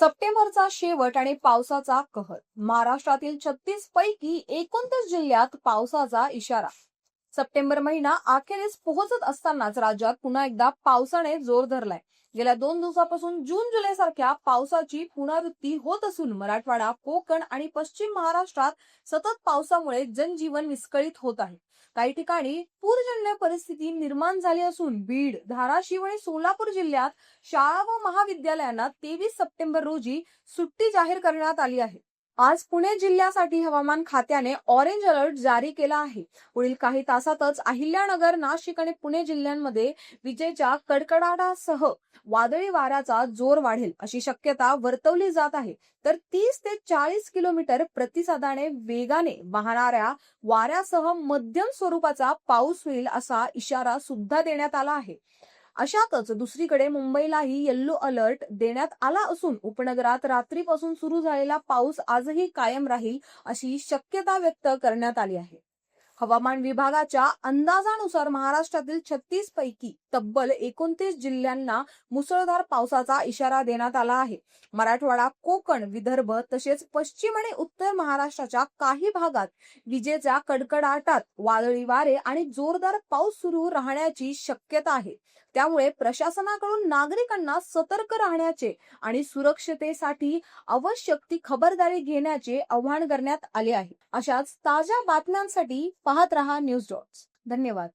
सप्टेंबरचा शेवट आणि पावसाचा कहर. महाराष्ट्रातील छत्तीस पैकी एकोणतीस जिल्ह्यात पावसाचा इशारा. सप्टेंबर महिना अखेरीस पोहोचत असतानाच राज्यात पुन्हा एकदा पावसाने जोर धरलाय. गेल्या दोन दिवसापासून जून जुलै सारख्या पावसाची पुनरावृत्ती होत असून मराठवाडा कोकण आणि पश्चिम महाराष्ट्रात सतत पावसामुळे जनजीवन विस्कळीत होत आहे. काही ठिकाणी पूरजन्य परिस्थिती निर्माण झाली असून बीड धाराशिव आणि सोलापूर जिल्ह्यात शाळा व महाविद्यालयांना तेवीस सप्टेंबर रोजी सुट्टी जाहीर करण्यात आली आहे. आज पुणे जिल्ह्यासाठी हवामान खात्याने ऑरेंज अलर्ट जारी केला आहे. पुढील काही तासातच अहिल्यानगर नाशिक आणि पुणे जिल्ह्यांमध्ये विजेच्या कडकडाटासह वादळी वाऱ्याचा जोर वाढेल अशी शक्यता वर्तवली जात आहे. तर तीस ते चाळीस किलोमीटर प्रतिसादाने वेगाने वाहणाऱ्या वाऱ्यासह मध्यम स्वरूपाचा पाऊस होईल असा इशारा सुद्धा देण्यात आला आहे. अशातच दुसरीकडे मुंबईलाही येल्लो अलर्ट देण्यात आला असून उपनगरात रात्रीपासून सुरू झालेला पाऊस आजही कायम राहील अशी शक्यता व्यक्त करण्यात आली आहे. हवामान विभागाच्या अंदाजानुसार महाराष्ट्रातील छत्तीस पैकी तब्बल एकोणतीस जिल्ह्यांना मुसळधार पावसाचा इशारा देण्यात आला आहे. मराठवाडा कोकण विदर्भ तसेच पश्चिम आणि उत्तर महाराष्ट्राच्या काही भागात विजेच्या कडकडाटात वादळी वारे आणि जोरदार पाऊस सुरू राहण्याची शक्यता आहे. त्यामुळे प्रशासनाकडून नागरिकांना सतर्क राहण्याचे आणि सुरक्षतेसाठी आवश्यक ती खबरदारी घेण्याचे आव्हान करण्यात आले आहे. अशाच ताज्या बातम्यांसाठी पाहत रहा न्यूज डॉट्स धन्यवाद.